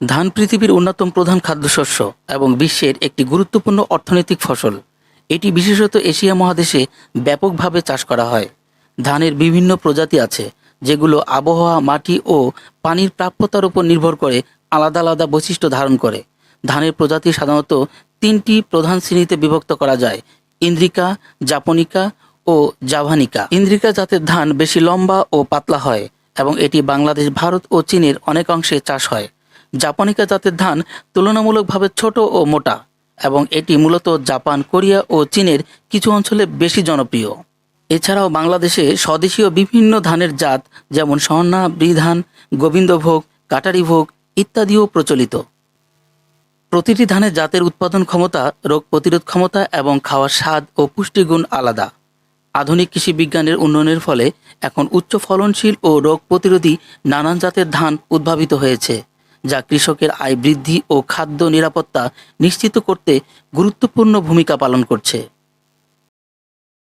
ধান পৃথিবীর অন্যতম প্রধান খাদ্যশস্য এবং বিশ্বের একটি গুরুত্বপূর্ণ অর্থনৈতিক ফসল। এটি বিশেষত এশিয়া মহাদেশে ব্যাপকভাবে চাষ করা হয়। ধানের বিভিন্ন প্রজাতি আছে, যেগুলো আবহাওয়া, মাটি ও পানির প্রাপ্যতার উপর নির্ভর করে আলাদা আলাদা বৈশিষ্ট্য ধারণ করে। ধানের প্রজাতি সাধারণত তিনটি প্রধান শ্রেণীতে বিভক্ত করা যায়, ইন্দ্রিকা, জাপনিকা ও জাভানিকা। ইন্দ্রিকা জাতের ধান বেশি লম্বা ও পাতলা হয় এবং এটি বাংলাদেশ, ভারত ও চীনের অনেক অংশে চাষ হয়। জাপানিকা জাতের ধান তুলনামূলকভাবে ছোট ও মোটা, এবং এটি মূলত জাপান, কোরিয়া ও চীনের কিছু অঞ্চলে বেশি জনপ্রিয়। এছাড়াও বাংলাদেশে স্বদেশীয় বিভিন্ন ধানের জাত যেমন স্বর্ণা বৃধান, গোবিন্দভোগ, কাটারিভোগ ইত্যাদিও প্রচলিত। প্রতিটি ধানের জাতের উৎপাদন ক্ষমতা, রোগ প্রতিরোধ ক্ষমতা এবং খাওয়ার স্বাদ ও পুষ্টিগুণ আলাদা। আধুনিক কৃষি বিজ্ঞানের উন্নয়নের ফলে এখন উচ্চ ফলনশীল ও রোগ প্রতিরোধী নানান জাতের ধান উদ্ভাবিত হয়েছে। যা কৃষকের আয় বৃদ্ধি ও খাদ্য নিরাপত্তা নিশ্চিত করতে গুরুত্বপূর্ণ ভূমিকা পালন করছে।